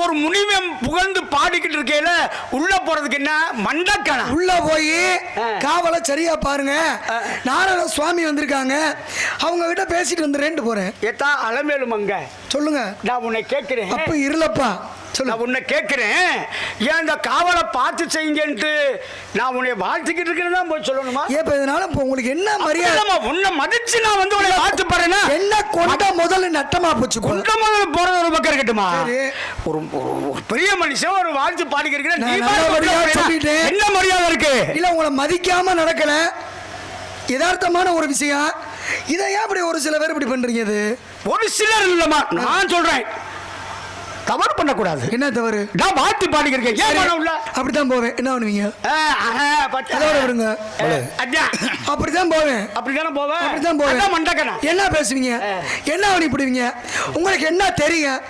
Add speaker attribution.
Speaker 1: ஒரு முனிவன் புகழ்ந்து பாடிக்கிட்டு இருக்கையில உள்ள போறதுக்கு என்ன? மண்டக்கணா
Speaker 2: உள்ள போய். காவலை சரியா பாருங்க. நாராயண சுவாமி வந்திருக்காங்க. அவங்க கிட்ட பேசிட்டு வந்துடுறேன்ட்டு போறேன்.
Speaker 1: ஏத்தா அலமேலு மங்க.
Speaker 2: சொல்லுங்க.
Speaker 1: நான் உன்னை கேட்கிறேன்.
Speaker 2: அப்ப இருளப்பா.
Speaker 1: நான் உன்னை கேட்கிறேன். ஏன் இந்த காவலை பார்த்து செய்யுங்கன்ட்டு நான் உன்னை வாழ்த்துக்கிட்டு இருக்கிறேன் போய் சொல்லணுமா?
Speaker 2: ஏப்ப இதனால இப்ப உங்களுக்கு என்ன மரியாதை?
Speaker 1: உன்னை மதிச்சு நான் வந்து உன்னை வாழ்த்து பாருன்னா
Speaker 2: என்ன கொண்ட முதல்ல நட்டமா போச்சு.
Speaker 1: குண்ட முதல்ல போறது ஒரு பக்கம் இருக்கட்டுமா. ஒரு பெரிய மனுஷன் ஒரு வாழ்த்து பாடிக்கிறீங்க. என்ன மரியாதை இருக்கு?
Speaker 2: இல்ல உங்களை மதிக்காம நடக்கல. யதார்த்தமான ஒரு விஷயம். இதை ஏன் இப்படி ஒரு சில பேர் இப்படி பண்றீங்க இது?
Speaker 1: ஒரு சிலர் இல்லம்மா நான் சொல்றேன். தவறு பண்ணக்கூடாது.
Speaker 2: என்ன தவறு?
Speaker 1: நான் வாழ்த்து பாடிக்கிறேன் ஏன் பண்ண உள்ள?
Speaker 2: அப்படித்தான் போவேன். என்ன பண்ணுவீங்க. அதோட விடுங்க. அப்படித்தான் போவேன்.
Speaker 1: அப்படிதானே போவேன்?
Speaker 2: அப்படித்தான் போவேன்.
Speaker 1: அதான் மண்டக்கணா
Speaker 2: என்ன பேசுவீங்க? என்ன பண்ணிவிடுவீங்க உங்களுக்கு என்ன தெரியும்?